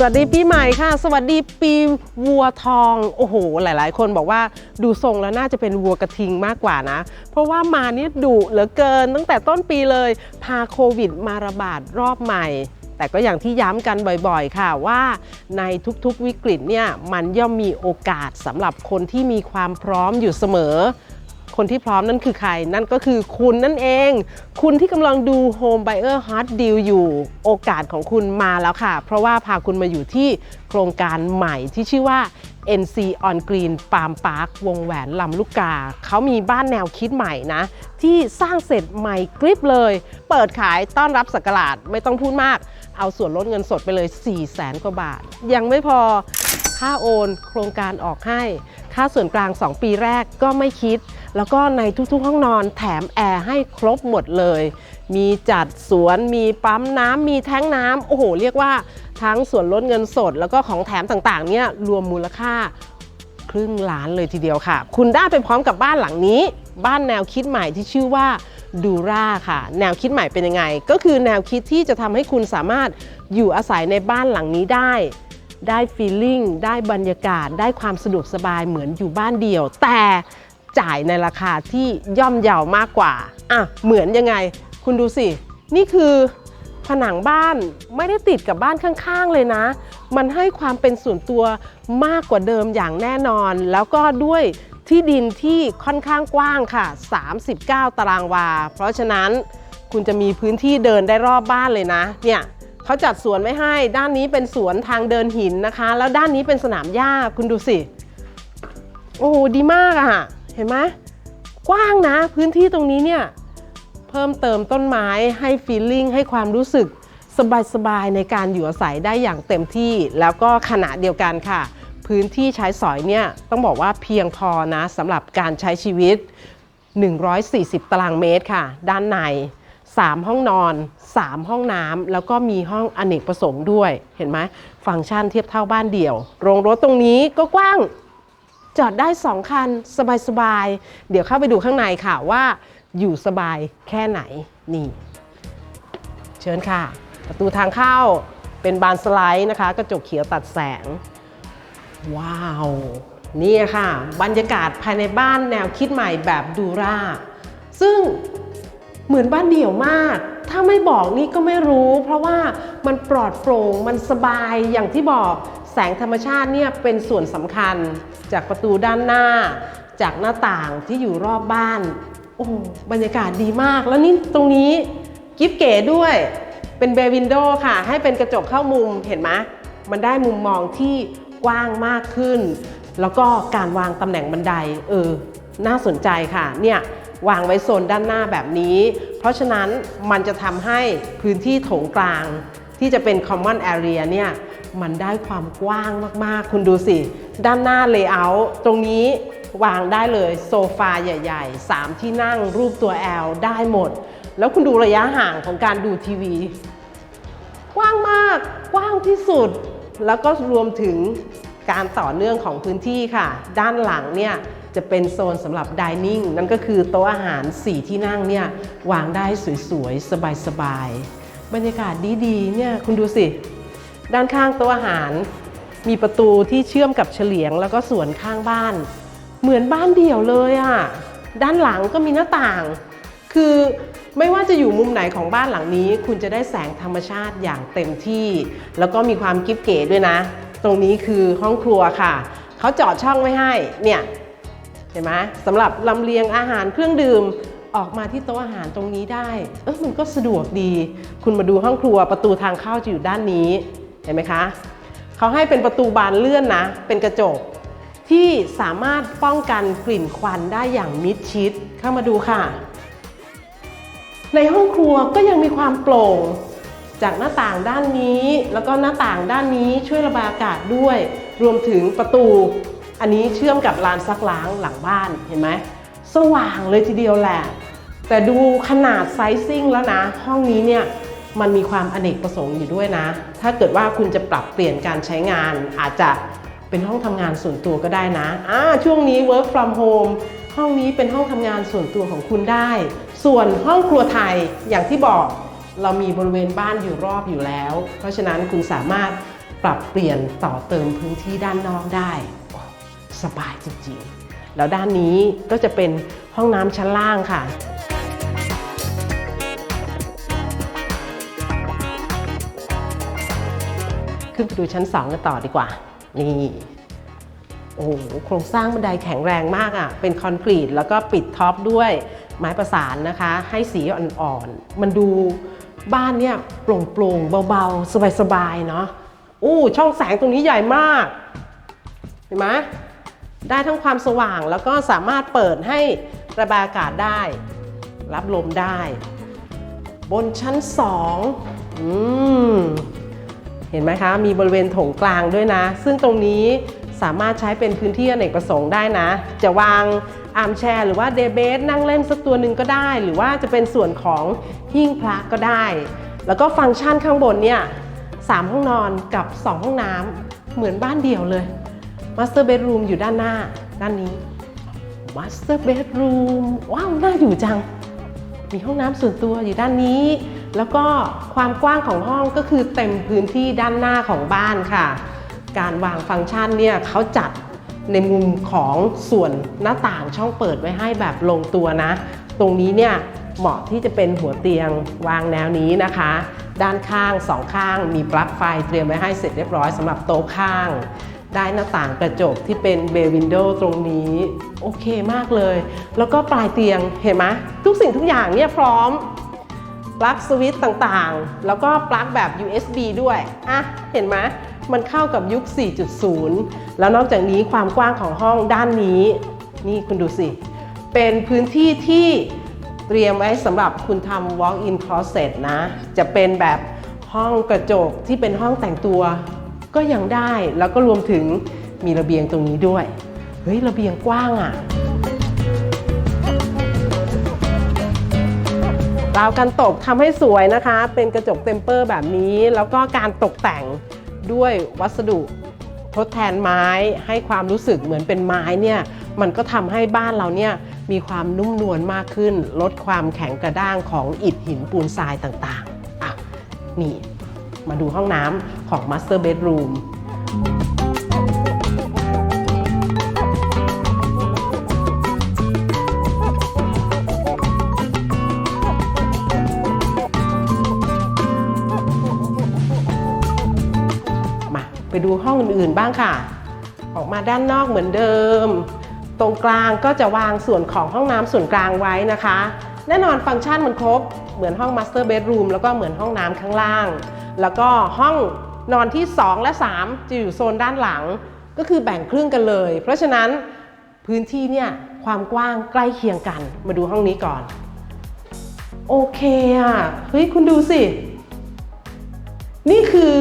สวัสดีปีใหม่ค่ะ สวัสดีปีวัวทอง โอ้โห หลายๆ คนบอกว่าดูทรงแล้วน่าจะเป็นวัวกระทิงมากกว่านะ เพราะว่ามานี่ดุเหลือเกิน ตั้งแต่ต้นปีเลย พาโควิดมาระบาดรอบใหม่ แต่ก็อย่างที่ย้ำกันบ่อยๆ ค่ะว่าในทุกๆวิกฤตเนี่ยมันย่อมมีโอกาสสำหรับคนที่มีความพร้อมอยู่เสมอ คนที่พร้อมนั่นคือใคร นั่นก็คือคุณนั่นเอง คุณที่กำลังดู Home Buyer Hot Deal อยู่ โอกาสของคุณมาแล้วค่ะ เพราะว่าพาคุณมาอยู่ที่โครงการใหม่ที่ชื่อว่า NC On Green Farm Park วงแหวนลำลูกกา เขามีบ้านแนวคิดใหม่นะ ที่สร้างเสร็จใหม่กริบเลย เปิดขายต้อนรับสักราชไม่ต้องพูดมาก เอาส่วนลดเงินสดไปเลย 4 0 0แสนกว่าบาท ยังไม่พอค่าโอน โครงการออกให้ ค่าส่วนกลาง 2 ปีแรกก็ไม่คิด แล้วก็ในทุกๆห้องนอนแถมแอร์ให้ครบหมดเลย มีจัดสวนมีปั๊มน้ำมีแท้งน้ำโอ้โห เรียกว่าทั้งส่วนลดเงินสด แล้วก็ของแถมต่างๆเนี่ยรวมมูลค่าครึ่งล้านเลยทีเดียวค่ะ คุณได้ไปพร้อมกับบ้านหลังนี้ บ้านแนวคิดใหม่ที่ชื่อว่าดูราค่ะ แนวคิดใหม่เป็นยังไง ก็คือแนวคิดที่จะทำให้คุณสามารถอยู่อาศัยในบ้านหลังนี้ได้ ได้ฟีลลิ่งได้บรรยากาศ ได้ความสะดวกสบายเหมือนอยู่บ้านเดียว แต่ จ่ายในราคาที่ย่อมเยาวมากกว่า อะ เหมือนยังไง คุณดูสิ นี่คือผนังบ้านไม่ได้ติดกับบ้านข้างๆเลยนะ มันให้ความเป็นส่วนตัวมากกว่าเดิมอย่างแน่นอน แล้วก็ด้วยที่ดินที่ค่อนข้างกว้างค่ะ 39 ตารางวา เพราะฉะนั้นคุณจะมีพื้นที่เดินได้รอบบ้านเลยนะ เนี่ยเขาจัดสวนไว้ให้ ด้านนี้เป็นสวนทางเดินหินนะคะ แล้วด้านนี้เป็นสนามหญ้า คุณดูสิ โอ้โห ดีมากอะ เห็นไหมกว้างนะพื้นที่ตรงนี้เนี่ยเพิ่มเติมต้นไม้ให้ฟีลลิ่งให้ความรู้สึกสบายๆในการอยู่อาศัยได้อย่างเต็มที่ แล้วก็ขณะเดียวกันค่ะ พื้นที่ใช้สอยเนี่ยต้องบอกว่าเพียงพอนะสำหรับการใช้ชีวิต 140 ตารางเมตรค่ะ ด้านใน 3 ห้องนอน 3 ห้องน้ำแล้วก็มีห้องอเนกประสงค์ด้วยเห็นไหมฟังก์ชันเทียบเท่าบ้านเดี่ยว โรงรถตรงนี้ก็กว้าง จอดได้2คันสบายๆ เดี๋ยวเข้าไปดูข้างในค่ะว่า อยู่สบายแค่ไหนนี่ เชิญค่ะ ประตูทางเข้าเป็นบานสไลด์นะคะ กระจกเขียวตัดแสง ว้าว นี่ค่ะ บรรยากาศภายในบ้านแนวคิดใหม่แบบดูราซึ่งเหมือนบ้านเดี่ยวมาก ถ้าไม่บอกนี่ก็ไม่รู้ เพราะว่ามันปลอดโปร่ง มันสบายอย่างที่บอก แสงธรรมชาติเนี่ยเป็นส่วนสำคัญจากประตูด้านหน้า จากหน้าต่างที่อยู่รอบบ้าน โอ้บรรยากาศดีมาก แล้วนี่ตรงนี้กิฟเก๋ด้วยเป็นเบวินโดค่ะ ให้เป็นกระจกเข้ามุมเห็นไหมมันได้มุมมองที่กว้างมากขึ้น แล้วก็การวางตำแหน่งบันได เออ น่าสนใจค่ะ เนี่ยวางไว้โซนด้านหน้าแบบนี้ เพราะฉะนั้นมันจะทำให้พื้นที่โถงกลางที่จะเป็น common area เนี่ย มันได้ความกว้างมากๆ คุณดูสิ ด้านหน้า layout ตรงนี้วางได้เลยโซฟาใหญ่ ๆ 3 ที่นั่งรูปตัว L ได้หมด แล้วคุณดูระยะห่างของการดูทีวี กว้างมาก กว้างที่สุด แล้วก็รวมถึงการต่อเนื่องของพื้นที่ค่ะ ด้านหลังเนี่ยจะเป็นโซนสำหรับดิเนิ่งนั่นก็คือโต๊ะอาหาร 4 ที่นั่งเนี่ยวางได้สวยๆ สบายๆ บรรยากาศดีๆเนี่ยคุณดูสิ ด้านข้างโต๊ะอาหาร มีประตูที่เชื่อมกับเฉลียง แล้วก็สวนข้างบ้าน เหมือนบ้านเดี่ยวเลยอะ่ะด้านหลังก็มีหน้าต่าง คือไม่ว่าจะอยู่มุมไหนของบ้านหลังนี้ คุณจะได้แสงธรรมชาติอย่างเต็มที่ แล้วก็มีความกิ๊บเก๋ด้วยนะ ตรงนี้คือห้องครัวค่ะ เขาเจาะช่องไว้ให้ เนี่ยเห็นไหมสำหรับลำเลียงอาหารเครื่องดื่มออกมาที่โต๊ะอาหารตรงนี้ได้ เออมันก็สะดวกดี คุณมาดูห้องครัวประตูทางเข้าจะอยู่ด้านนี้ ห็นไหมคะเขาให้เป็นประตูบานเลื่อนนะ เป็นกระจก ที่สามารถป้องกันกลิ่นควันได้อย่างมิดชิดเข้ามาดูค่ะ ในห้องครัวก็ยังมีความโปร่ง จากหน้าต่างด้านนี้ แล้วก็หน้าต่างด้านนี้ช่วยระบายอากาศด้วย รวมถึงประตู อันนี้เชื่อมกับลานซักล้างหลังบ้านเห็นไหมสว่างเลยทีเดียวแหละ แต่ดูขนาดไซซิ่งแล้วนะ ห้องนี้เนี่ยมันมีความอเนกประสงค์อยู่ด้วยนะ ถ้าเกิดว่าคุณจะปรับเปลี่ยนการใช้งาน อาจจะเป็นห้องทำงานส่วนตัวก็ได้นะอ่าช่วงนี้ work from home ห้องนี้เป็นห้องทำงานส่วนตัวของคุณได้ ส่วนห้องครัวไทยอย่างที่บอกเรามีบริเวณบ้านอยู่รอบอยู่แล้ว เพราะฉะนั้นคุณสามารถปรับเปลี่ยนต่อเติมพื้นที่ด้านนอกได้ สบายจริงๆ แล้วด้านนี้ก็จะเป็นห้องน้ำชั้นล่างค่ะ ขึ้นไปดูชั้น 2 กันต่อดีกว่า นี่โอ้โหโครงสร้างบันไดแข็งแรงมากอะ่ะ เป็นคอนกรีตแล้วก็ปิดท็อปด้วยไม้ประสานนะคะ ให้สีอ่อนๆ มันดูบ้านเนี่ยโปร่งๆ เบาๆ สบายๆ เนาะอู้ช่องแสงตรงนี้ใหญ่มาก เห็นไหมได้ทั้งความสว่างแล้วก็สามารถเปิดให้ระบายอากาศได้ รับลมได้ บนชั้นสองอืม เห็นไหมคะ มีบริเวณโถงกลางด้วยนะ ซึ่งตรงนี้สามารถใช้เป็นพื้นที่อเนกประสงค์ได้นะ จะวางอาร์มแชร์หรือว่าเดเบสนั่งเล่นสักตัวหนึ่งก็ได้ หรือว่าจะเป็นส่วนของหิ้งพระก็ได้ แล้วก็ฟังก์ชันข้างบนเนี่ยสามห้องนอนกับ 2 ห้องน้ำเหมือนบ้านเดี่ยวเลยมาสเตอร์เบดรูมอยู่ด้านหน้า ด้านนี้มาสเตอร์เบดรูมว้าว น่าอยู่จัง มีห้องน้ำส่วนตัวอยู่ด้านนี้ แล้วก็ความกว้างของห้องก็คือเต็มพื้นที่ด้านหน้าของบ้านค่ะ การวางฟังก์ชันเนี่ยเขาจัดในมุมของส่วนหน้าต่างช่องเปิดไว้ให้แบบลงตัวนะ ตรงนี้เนี่ยเหมาะที่จะเป็นหัวเตียงวางแนวนี้นะคะ ด้านข้างสองข้างมีปลั๊กไฟเตรียมไว้ให้เสร็จเรียบร้อยสำหรับโต๊ะข้าง ได้หน้าต่างกระจกที่เป็นเบวินโดตรงนี้ โอเคมากเลย แล้วก็ปลายเตียงเห็นไหมทุกสิ่งทุกอย่างเนี่ยพร้อม ปลั๊กสวิตช์ต่างๆ แล้วก็ปลั๊กแบบ USB ด้วย อะ เห็นไหมมันเข้ากับยุค 4.0 แล้วนอกจากนี้ความกว้างของห้องด้านนี้ นี่คุณดูสิ เป็นพื้นที่ที่เตรียมไว้สำหรับคุณทำ walk-in closet นะ จะเป็นแบบห้องกระจกที่เป็นห้องแต่งตัว ก็ยังได้ แล้วก็รวมถึงมีระเบียงตรงนี้ด้วย เฮ้ย ระเบียงกว้างอะ ราวกันตกทำให้สวยนะคะ เป็นกระจกเต็มเปอร์แบบนี้ แล้วก็การตกแต่งด้วยวัสดุทดแทนไม้ให้ความรู้สึกเหมือนเป็นไม้เนี่ยมันก็ทำให้บ้านเราเนี่ยมีความนุ่มนวลมากขึ้น ลดความแข็งกระด้างของอิฐหินปูนทรายต่างๆอะนี่มาดูห้องน้ำของ Master Bedroom ดูห้องอื่นๆบ้างค่ะ ออกมาด้านนอกเหมือนเดิม ตรงกลางก็จะวางส่วนของห้องน้ำส่วนกลางไว้นะคะ แน่นอนฟังก์ชันมันครบ เหมือนห้อง Master Bedroom แล้วก็เหมือนห้องน้ำข้างล่าง แล้วก็ห้องนอนที่ 2 และ 3 จะอยู่โซนด้านหลัง ก็คือแบ่งครึ่งกันเลย เพราะฉะนั้นพื้นที่เนี่ยความกว้างใกล้เคียงกัน มาดูห้องนี้ก่อน โอเคอะ เฮ้ย คุณดูสิ นี่คือ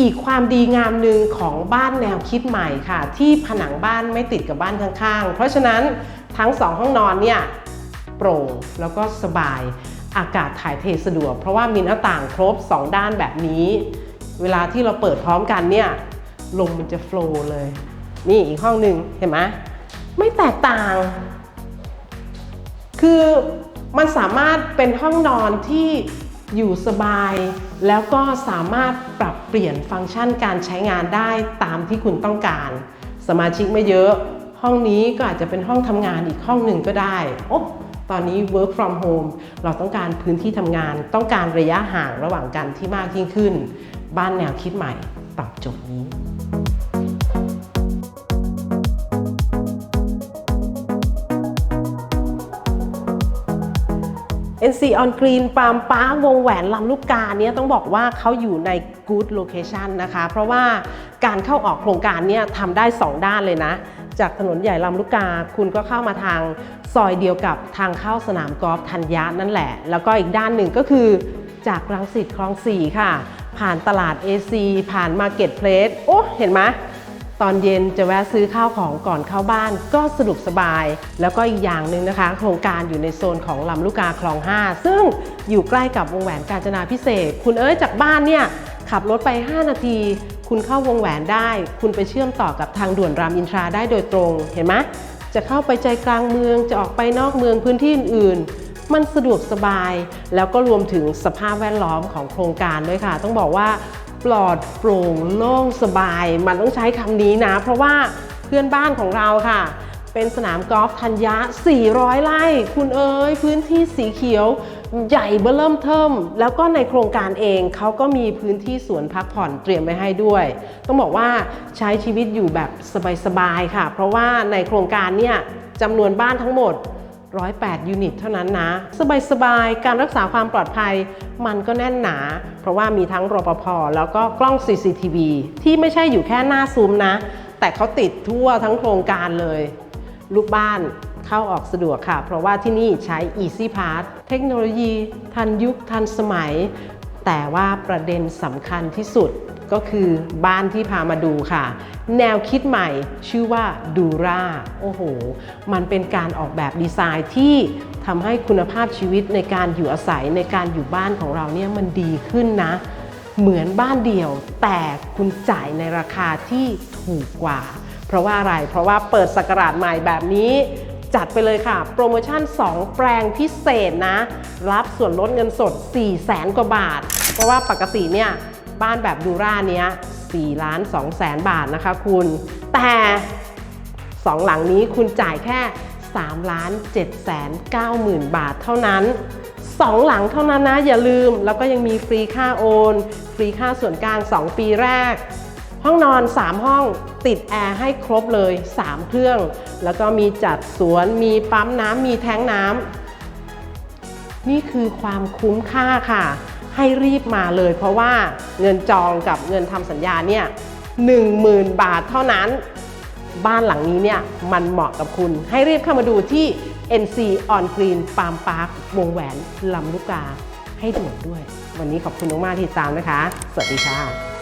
อีกความดีงามหนึ่งของบ้านแนวคิดใหม่ค่ะ ที่ผนังบ้านไม่ติดกับบ้านข้างๆ เพราะฉะนั้นทั้งสองห้องนอนเนี่ยโปร่งแล้วก็สบายอากาศถ่ายเทสะดวก เพราะว่ามีหน้าต่างครบ 2 ด้านแบบนี้ เวลาที่เราเปิดพร้อมกันเนี่ยลมมันจะโฟล์เลย นี่อีกห้องหนึ่งเห็นไหมไม่แตกต่าง คือมันสามารถเป็นห้องนอนที่ อยู่สบาย แล้วก็สามารถปรับเปลี่ยนฟังก์ชันการใช้งานได้ตามที่คุณต้องการ สมาชิกไม่เยอะ ห้องนี้ก็อาจจะเป็นห้องทำงานอีกห้องหนึ่งก็ได้โอ้ตอนนี้ work from home เราต้องการพื้นที่ทำงาน ต้องการระยะห่างระหว่างกันที่มากยิ่งขึ้น บ้านแนวคิดใหม่ตอบโจทย์นี้ NC on Green ปาล์มปาวงแหวนลำลูกกาเนี่ยต้องบอกว่าเขาอยู่ใน good location นะคะ เพราะว่าการเข้าออกโครงการเนี่ยทำได้ 2 ด้านเลยนะ จากถนนใหญ่ลำลูกกา คุณก็เข้ามาทางซอยเดียวกับทางเข้าสนามกอล์ฟธัญญานั่นแหละ แล้วก็อีกด้านหนึ่งก็คือจากรังสิตคลอง 4 ค่ะ ผ่านตลาด AC ผ่าน Market Place โอ้ เห็นไหม ตอนเย็นจะแวะซื้อข้าวของก่อนเข้าบ้านก็สะดวกสบาย แล้วก็อีกอย่างหนึ่งนะคะ โครงการอยู่ในโซนของลำลูกกาคลอง 5 ซึ่งอยู่ใกล้กับวงแหวนกาญจนาพิเศษ คุณเอ้ยจากบ้านเนี่ยขับรถไป 5 นาที คุณเข้าวงแหวนได้ คุณไปเชื่อมต่อกับทางด่วนรามอินทราได้โดยตรงเห็นไหมจะเข้าไปใจกลางเมืองจะออกไปนอกเมืองพื้นที่อื่นๆมันสะดวกสบาย แล้วก็รวมถึงสภาพแวดล้อมของโครงการด้วยค่ะ ต้องบอกว่า ปลอดโปร่งโล่งสบาย มันต้องใช้คำนี้นะ เพราะว่าเพื่อนบ้านของเราค่ะ เป็นสนามกอล์ฟธัญญะ 400 ไร่ คุณเอ๋ยพื้นที่สีเขียว ใหญ่เบื้อเริ่มเทิม แล้วก็ในโครงการเองเขาก็มีพื้นที่สวนพักผ่อนเตรียมไว้ให้ด้วย ต้องบอกว่าใช้ชีวิตอยู่แบบสบายๆค่ะ เพราะว่าในโครงการเนี่ยจำนวนบ้านทั้งหมด 108 ยูนิตเท่านั้นนะ สบายๆ การรักษาความปลอดภัยมันก็แน่นหนา เพราะว่ามีทั้งรปภแล้วก็กล้อง CCTV ที่ไม่ใช่อยู่แค่หน้าซุ้มนะ แต่เขาติดทั่วทั้งโครงการเลย ลูกบ้านเข้าออกสะดวกค่ะ เพราะว่าที่นี่ใช้ Easy Pass เทคโนโลยี ทันยุคทันสมัย แต่ว่าประเด็นสำคัญที่สุด ก็คือบ้านที่พามาดูค่ะ แนวคิดใหม่ชื่อว่าดูราโอ้โห มันเป็นการออกแบบดีไซน์ที่ทำให้คุณภาพชีวิตในการอยู่อาศัยในการอยู่บ้านของเราเนี่ยมันดีขึ้นนะ เหมือนบ้านเดี่ยว แต่คุณจ่ายในราคาที่ถูกกว่า เพราะว่าอะไร เพราะว่าเปิดสกราชใหม่แบบนี้จัดไปเลยค่ะ โปรโมชั่น 2 แปลงพิเศษนะ รับส่วนลดเงินสด 4 0 0แสนกว่าบาท เพราะว่าปกติเนี่ย บ้านแบบดูราเนี้ย4ล้าน2แสนบาทนะคะคุณ แต่สองหลังนี้คุณจ่ายแค่3ล้าน7แสน9หมื่นบาทเท่านั้น 2 หลังเท่านั้นนะอย่าลืม แล้วก็ยังมีฟรีค่าโอน ฟรีค่าส่วนกลาง 2 ปีแรก ห้องนอน 3 ห้องติดแอร์ให้ครบเลย 3 เครื่อง แล้วก็มีจัดสวน มีปั๊มน้ำมีแท้งน้ำนี่คือความคุ้มค่าค่ะ ให้รีบมาเลย เพราะว่าเงินจองกับเงินทำสัญญาเนี่ย10,000บาทเท่านั้น บ้านหลังนี้เนี่ยมันเหมาะกับคุณ ให้รีบเข้ามาดูที่ NC On Green Farm Park วงแหวนลำลูกกาให้ด่วนด้วย วันนี้ขอบคุณมากๆที่ตามนะคะ สวัสดีค่ะ